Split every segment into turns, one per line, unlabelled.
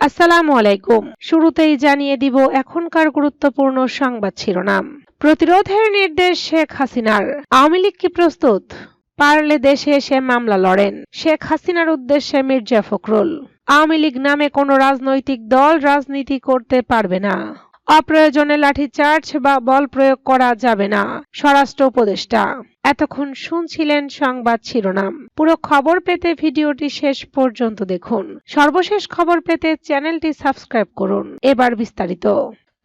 আসসালামু আলাইকুম। শুরুতেই জানিয়ে দিব এখনকার গুরুত্বপূর্ণ সংবাদ শিরোনাম। প্রতিরোধের নির্দেশ শেখ হাসিনার। আওয়ামী লীগ কি প্রস্তুত? পারলে দেশে এসে মামলা লড়েন। শেখ হাসিনার উদ্দেশ্যে মির্জা ফখরুল। আওয়ামী লীগ নামে কোনো রাজনৈতিক দল রাজনীতি করতে পারবে না। অপ্রয়োজনে লাঠিচার্জ বা বল প্রয়োগ করা যাবে না। স্বরাষ্ট্র উপদেষ্টা। এতক্ষণ শুনছিলেন সংবাদ শিরোনাম। পুরো খবর পেতে ভিডিওটি শেষ পর্যন্ত দেখুন। সর্বশেষ খবর পেতে চ্যানেলটি সাবস্ক্রাইব করুন। এবার বিস্তারিত।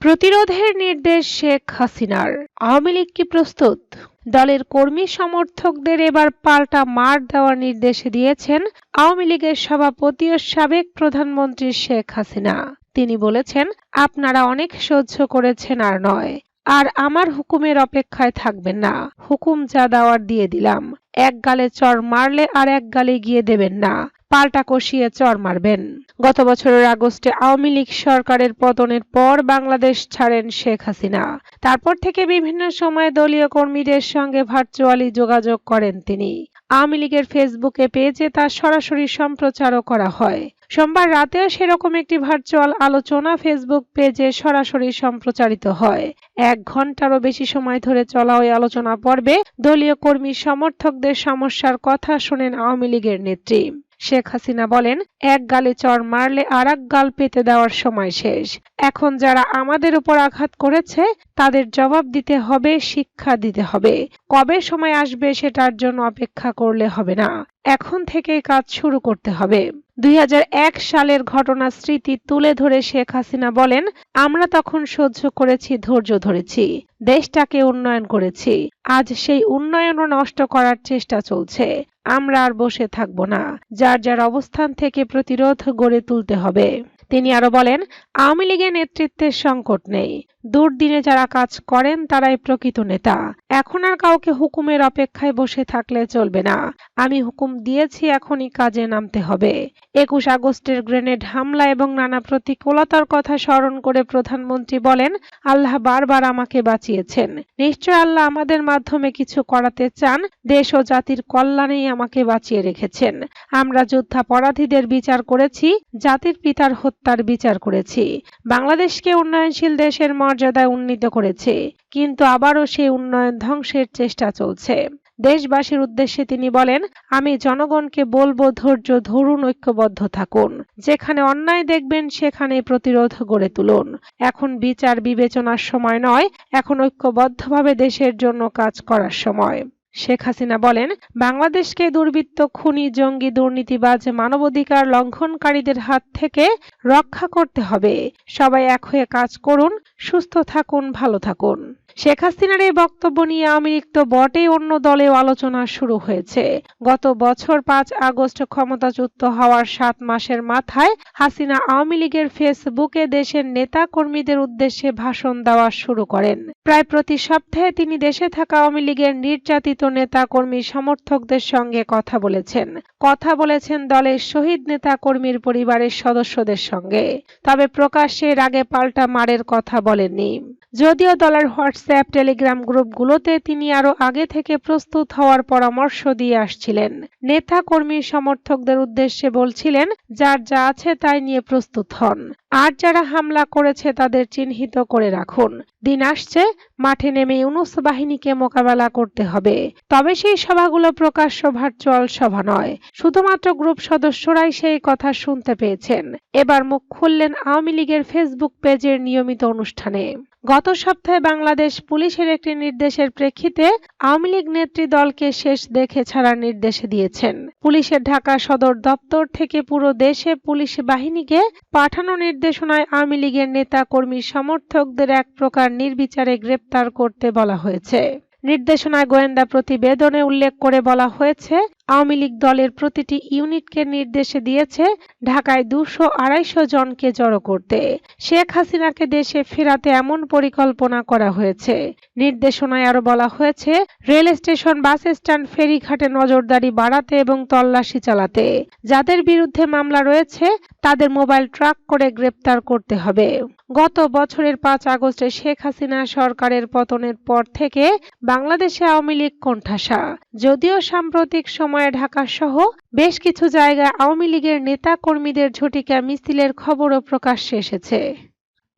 প্রতিরোধের নির্দেশ শেখ হাসিনার। আওয়ামী লীগ কি প্রস্তুত? দলের কর্মী সমর্থকদের এবার পাল্টা মার দেওয়ার নির্দেশ দিয়েছেন আওয়ামী লীগের সভাপতি ও সাবেক প্রধানমন্ত্রী শেখ হাসিনা। তিনি বলেছেন, আপনারা অনেক সহ্য করেছেন আর নয়। আর আমার হুকুমের অপেক্ষায় থাকবেন না। হুকুম যা দেওয়ার দিয়ে দিলাম। এক গালে চর মারলে আর এক গালে গিয়ে দেবেন না। পাল্টা কষিয়ে চর মারবেন। গত বছরের আগস্টে আওয়ামী লীগ সরকারের পতনের পর বাংলাদেশ ছাড়েন শেখ হাসিনা। তারপর থেকে বিভিন্ন সময়ে দলীয় কর্মীদের সঙ্গে ভার্চুয়ালি যোগাযোগ করেন তিনি। আওয়ামী লীগের ফেসবুকে পেজে তা সরাসরি সম্প্রচারও করা হয়। সোমবার রাতেও সেরকম একটি ভার্চুয়াল আলোচনা ফেসবুক পেজে সরাসরি সম্প্রচারিত হয়। এক ঘন্টারও বেশি সময় ধরে চলা ওই আলোচনা পর্বে দলীয় কর্মী সমর্থকদের সমস্যার কথা শোনেন আওয়ামী লীগের নেত্রী। শেখ হাসিনা বলেন, এক গালে চর মারলে আর গাল পেতে দেওয়ার সময় শেষ। এখন যারা আমাদের উপর আঘাত করেছে, তাদের জবাব দিতে হবে, শিক্ষা দিতে হবে। কবে সময় আসবে সেটার জন্য অপেক্ষা করলে হবে না। এখন থেকে কাজ শুরু করতে হবে। দুই হাজার এক সালের ঘটনা স্মৃতি তুলে ধরে শেখ হাসিনা বলেন, আমরা তখন সহ্য করেছি, ধৈর্য ধরেছি, দেশটাকে উন্নয়ন করেছি। আজ সেই উন্নয়নও নষ্ট করার চেষ্টা চলছে। আমরা আর বসে থাকব না। যার যার অবস্থান থেকে প্রতিরোধ গড়ে তুলতে হবে। তিনি আরও বলেন, আওয়ামী লীগের নেতৃত্বের সংকট নেই। দুর্দিনে যারা কাজ করেন, তারাই প্রকৃত নেতা। এখন আর কাউকে হুকুমের অপেক্ষায় বসে থাকলে চলবে না। আমি হুকুম দিয়েছি, এখনই কাজে নামতে হবে। একুশ আগস্টের গ্রেনেড হামলা এবং নানা প্রতিকূলতার কথা স্মরণ করে প্রধানমন্ত্রী বলেন, আল্লাহ বারবার আমাকে বাঁচিয়েছেন। নিশ্চয় আল্লাহ আমাদের মাধ্যমে কিছু করাতে চান। দেশ ও জাতির কল্যাণেই আমাকে বাঁচিয়ে রেখেছেন। আমরা যুদ্ধাপরাধীদের বিচার করেছি, জাতির পিতার হত্যার বিচার করেছি। বাংলাদেশকে উন্নয়নশীল দেশের মর্যাদায় উন্নীত করেছে, কিন্তু আবারও সেই উন্নয়ন ধ্বংসের চেষ্টা চলছে। দেশবাসীর উদ্দেশ্যে তিনি বলেন, আমি জনগণকে বলব, ধৈর্য ধরুন, ঐক্যবদ্ধ থাকুন। যেখানে অন্যায় দেখবেন সেখানে প্রতিরোধ গড়ে তুলুন। এখন বিচার বিবেচনার সময় নয়, এখন ঐক্যবদ্ধভাবে দেশের জন্য কাজ করার সময়। শেখ হাসিনা বলেন, বাংলাদেশকে দুর্বৃত্ত, খুনি, জঙ্গি, দুর্নীতিবাজ, মানবাধিকার লঙ্ঘনকারীদের হাত থেকে রক্ষা করতে হবে। সবাই এক হয়ে কাজ করুন, সুস্থ থাকুন, ভালো থাকুন। শেখ হাসিনার এই বক্তব্য নিয়ে আওয়ামী লীগ তো বটেই অন্য দলেও আলোচনা শুরু হয়েছে। গত বছর পাঁচ আগস্ট ক্ষমতাচ্যুত হওয়ার সাত মাসের মাথায় হাসিনা আওয়ামী লীগের ফেসবুকে দেশের নেতা কর্মীদের উদ্দেশ্যে ভাষণ দেওয়া শুরু করেন। প্রায় প্রতি সপ্তাহে তিনি দেশে থাকা আওয়ামী লীগের নির্যাতিত নেতা কর্মী সমর্থকদের সঙ্গে কথা বলেছেন। কথা বলেছেন দলের শহীদ নেতা কর্মীর পরিবারের সদস্যদের সঙ্গে। তবে প্রকাশ্যে এর আগে পাল্টা মারের কথা বলেননি। যদিও দলের হোয়াটসঅ্যাপ, টেলিগ্রাম গ্রুপগুলোতে তিনি আরও আগে থেকে প্রস্তুত হওয়ার পরামর্শ দিয়ে আসছিলেন। নেতা কর্মী সমর্থকদের উদ্দেশ্যে বলছিলেন, যার যা আছে তাই নিয়ে প্রস্তুত হন। আর যারা হামলা করেছে তাদের চিহ্নিত করে রাখুন। দিন আসছে মাঠে নেমে ইউনুস বাহিনীকে মোকাবেলা করতে হবে। তবে সেই সভাগুলো প্রকাশ্য ভার্চুয়াল সভা নয়। শুধুমাত্র গ্রুপ সদস্যরাই সেই কথা শুনতে পেয়েছেন। এবার মুখ খুললেন আওয়ামী লীগের ফেসবুক পেজের নিয়মিত অনুষ্ঠানে। গত সপ্তাহে বাংলাদেশ পুলিশের একটি নির্দেশের প্রেক্ষিতে আওয়ামী লীগ নেত্রী দলকে শেষ দেখে ছাড়ার নির্দেশ দিয়েছেন। পুলিশের ঢাকা সদর দপ্তর থেকে পুরো দেশে পুলিশ বাহিনীকে পাঠানো নির্দেশনায় আওয়ামী লীগের নেতা কর্মী সমর্থকদের এক প্রকার নির্বিচারে গ্রেপ্তার করতে বলা হয়েছে। নির্দেশনায় গোয়েন্দা প্রতিবেদনে উল্লেখ করে বলা হয়েছে আওয়ামী লীগ দলের প্রতিটি ইউনিটকে নির্দেশ দিয়েছে ঢাকায় দুশো আড়াইশো জনকে জড়ো করতে। শেখ হাসিনাকে দেশে ফেরাতে এমন পরিকল্পনা করা হয়েছে। নির্দেশনায় আরও বলা হয়েছে, রেল স্টেশন, বাস স্ট্যান্ড, ফেরিঘাটে নজরদারি বাড়াতে এবং তল্লাশি চালাতে। যাদের বিরুদ্ধে মামলা রয়েছে, তাদের মোবাইল ট্রাক করে গ্রেপ্তার করতে হবে। গত বছরের পাঁচ আগস্টে শেখ হাসিনা সরকারের পতনের পর থেকে বাংলাদেশে আওয়ামী লীগ কোণঠাসা। যদিও সাম্প্রতিক সময়ে ঢাকা সহ বেশ কিছু জায়গায় আওয়ামী লীগের নেতা কর্মীদের ঝটিকা মিছিলের খবরও প্রকাশ্যে এসেছে।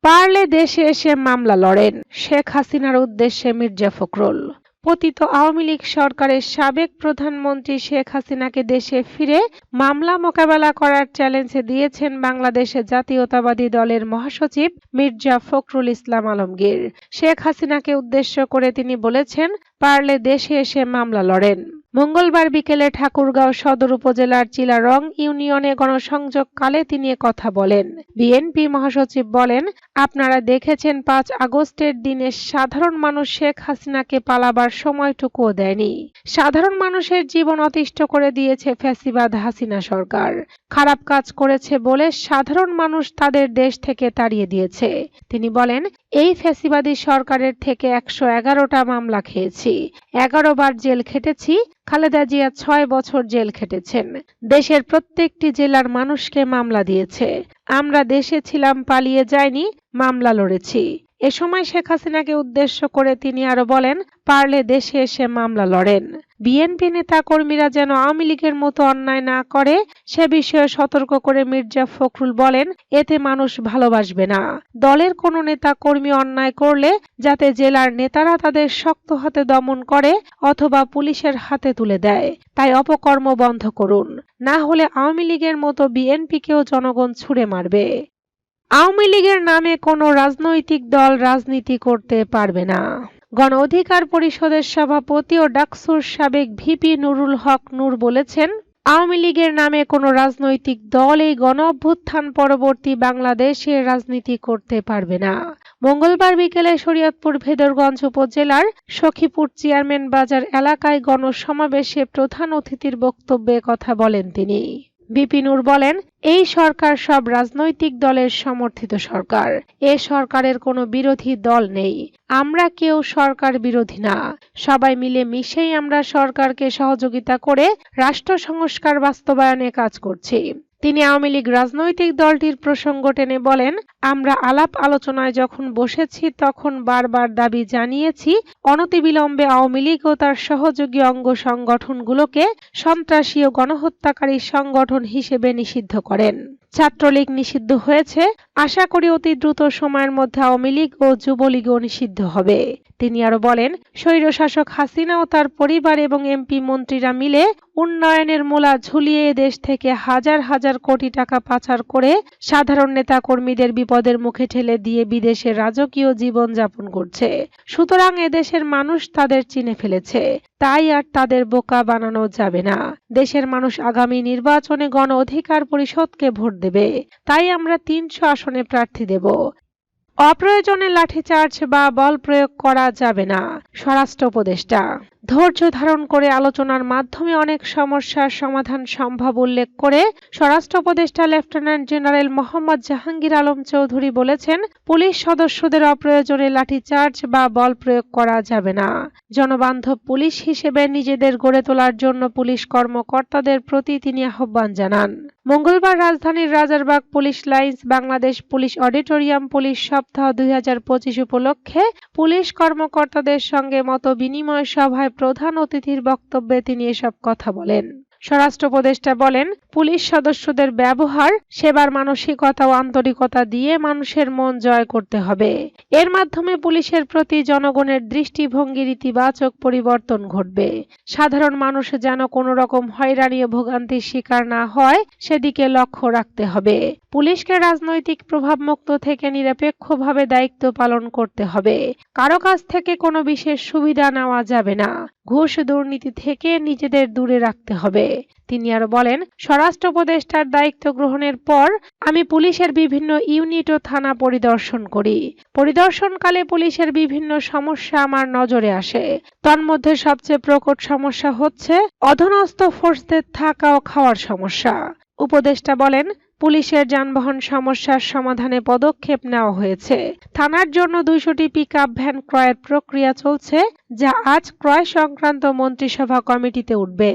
পারলে দেশে এসে মামলা লড়েন শেখ হাসিনার উদ্দেশ্যে মির্জা ফখরুল। পতিত আওয়ামী লীগ সরকারের সাবেক প্রধানমন্ত্রী শেখ হাসিনাকে দেশে ফিরে মামলা মোকাবেলা করার চ্যালেঞ্জ দিয়েছেন বাংলাদেশের জাতীয়তাবাদী দলের মহাসচিব মির্জা ফখরুল ইসলাম আলমগীর। শেখ হাসিনাকে উদ্দেশ্য করে তিনি বলেছেন, পারলে দেশে এসে মামলা লড়েন। মঙ্গলবার বিকেলে ঠাকুরগাঁও সদর উপজেলার চিলারং ইউনিয়নে গণসংযোগকালে তিনি কথা বলেন। বিএনপি মহাসচিব বলেন আপনারা দেখেছেন পাঁচ আগস্টের দিনে সাধারণ মানুষ শেখ হাসিনাকে পালাবার সময়টুকুও দেয়নি। সাধারণ মানুষের জীবন অতিষ্ঠ করে দিয়েছে ফ্যাসিবাদ হাসিনা সরকার। খারাপ কাজ করেছে বলে সাধারণ মানুষ তাদের দেশ থেকে তাড়িয়ে দিয়েছে। তিনি বলেন, এই ফ্যাসিবাদী সরকারের থেকে একশো এগারোটা মামলা খেয়েছি। এগারো বার জেল খেটেছি, খালেদা জিয়া ছয় বছর জেল খেটেছেন। দেশের প্রত্যেকটি জেলার মানুষকে মামলা দিয়েছে। আমরা দেশে ছিলাম পালিয়ে যাইনি মামলা লড়েছি। এ সময় শেখ হাসিনাকে উদ্দেশ্য করে তিনি আরও বলেন, পারলে দেশে এসে মামলা লড়েন। বিএনপি নেতা কর্মীরা যেন আওয়ামী লীগের মতো অন্যায় না করে, সে বিষয়ে সতর্ক করে মির্জা ফখরুল বলেন, এতে মানুষ ভালোবাসবে না। দলের কোনো নেতা কর্মী অন্যায় করলে, যাতে জেলার নেতারা তাদের শক্ত হাতে দমন করে অথবা পুলিশের হাতে তুলে দেয়। তাই অপকর্ম বন্ধ করুন। না হলে আওয়ামী লীগের মতো বিএনপিকেও জনগণ ছুড়ে মারবে। আওয়ামী লীগের নামে কোনো রাজনৈতিক দল রাজনীতি করতে পারবে না। গণ অধিকার পরিষদের সভাপতি ও ডাকসুর সাবেক ভিপি নুরুল হক নূর বলেছেন, আওয়ামী লীগের নামে কোনো রাজনৈতিক দল এই গণ অভ্যুত্থান পরবর্তী বাংলাদেশে রাজনীতি করতে পারবে না। মঙ্গলবার বিকেলে শরীয়তপুর ভেদরগঞ্জ উপজেলার সখীপুর চেয়ারম্যান বাজার এলাকায় গণসমাবেশে প্রধান অতিথির বক্তব্যে কথা বলেন তিনি। বিপিনুর বলেন, এই সরকার সব রাজনৈতিক দলের সমর্থিত সরকার। এ সরকারের কোনো বিরোধী দল নেই। আমরা কেউ সরকার বিরোধী না। সবাই মিলে মিশেই আমরা সরকারকে সহযোগিতা করে রাষ্ট্র সংস্কার বাস্তবায়নে কাজ করছি। তিনি আওয়ামী লীগ রাজনৈতিক দলটির প্রসঙ্গ টেনে বলেন, আমরা আলাপ আলোচনায় যখন বসেছি, তখন বারবার দাবি জানিয়েছি, অনতিবিলম্বে আওয়ামী লীগ ও তার সহযোগী অঙ্গ সংগঠনগুলোকে সন্ত্রাসী ও গণহত্যাকারী সংগঠন হিসেবে নিষিদ্ধ করেন। ছাত্রলীগ নিষিদ্ধ হয়েছে। আশা করি অতি দ্রুত সময়ের মধ্যে আওয়ামী লীগ ও যুবলীগও নিষিদ্ধ হবে। তিনি আরও বলেন, স্বৈরশাসক হাসিনা ও তার পরিবার এবং এমপি মন্ত্রীরা মিলে উন্নয়নের মূলা ঝুলিয়ে দেশ থেকে হাজার হাজার কোটি টাকা পাচার করে সাধারণ নেতা কর্মীদের বিপদের মুখে ঠেলে দিয়ে বিদেশে রাজকীয় জীবন যাপন করছে। সুতরাং এদেশের মানুষ তাদের চিনে ফেলেছে। তাই আর তাদের বোকা বানানো যাবে না। দেশের মানুষ আগামী নির্বাচনে গণ অধিকার পরিষদকে ভোট দেবে। তাই আমরা তিনশো আসনে প্রার্থী দেব। অপ্রয়োজনে লাঠিচার্জ বা বল প্রয়োগ করা যাবে না, স্বরাষ্ট্র উপদেষ্টা। ধৈর্য ধারণ করে আলোচনার মাধ্যমে অনেক সমস্যার সমাধান সম্ভব উল্লেখ করে স্বরাষ্ট্র উপদেষ্টা লেফটেন্যান্ট জেনারেল মোহাম্মদ জাহাঙ্গীর আলম চৌধুরী বলেছেন, পুলিশ সদস্যদের অপ্রয়োজনে লাঠিচার্জ বা বল প্রয়োগ করা যাবে না। জনবান্ধব পুলিশ হিসেবে নিজেদের গড়ে তোলার জন্য পুলিশ কর্মকর্তাদের প্রতি তিনি আহ্বান জানান। মঙ্গলবার রাজধানীর Rajarbagh police lines, Bangladesh police auditorium police সপ্তাহ দুই হাজার পঁচিশ উপলক্ষে পুলিশ কর্মকর্তাদের সঙ্গে মত বিনিময় সভায় প্রধান অতিথির বক্তব্যে তিনি এসব কথা বলেন। স্বরাষ্ট্র উপদেষ্টা বলেন, পুলিশ সদস্যদের ব্যবহার, সেবার মানসিকতা ও আন্তরিকতা দিয়ে মানুষের মন জয় করতে হবে। এর মাধ্যমে পুলিশের প্রতি জনগণের দৃষ্টিভঙ্গির ইতিবাচক পরিবর্তন ঘটবে। সাধারণ মানুষ যেন কোনো রকম হয়রানি ও ভোগান্তির শিকার না হয়, সেদিকে লক্ষ্য রাখতে হবে। পুলিশকে রাজনৈতিক প্রভাবমুক্ত থেকে নিরপেক্ষভাবে দায়িত্ব পালন করতে হবে। কারও কাছ থেকে কোনো বিশেষ সুবিধা নেওয়া যাবে না। ঘুষ দুর্নীতি থেকে নিজেদের দূরে রাখতে হবে। তিনি আরও বলেন, স্বরাষ্ট্র উপদেষ্টার দায়িত্ব গ্রহণের পর আমি পুলিশের বিভিন্ন ইউনিট ও থানা পরিদর্শন করি। পরিদর্শনকালে পুলিশের বিভিন্ন সমস্যা আমার নজরে আসে। তন্মধ্যে সবচেয়ে প্রকট সমস্যা হচ্ছে অধনস্থ ফোর্সদের থাকা ও খাওয়ার সমস্যা। উপদেষ্টা বলেন পুলিশের যানবাহন সমস্যার সমাধানে পদক্ষেপ নেওয়া হয়েছে। থানার জন্য দুইশোটি পিক ভ্যান ক্রয়ের প্রক্রিয়া চলছে, যা আজ ক্রয় সংক্রান্ত মন্ত্রিসভা কমিটিতে উঠবে।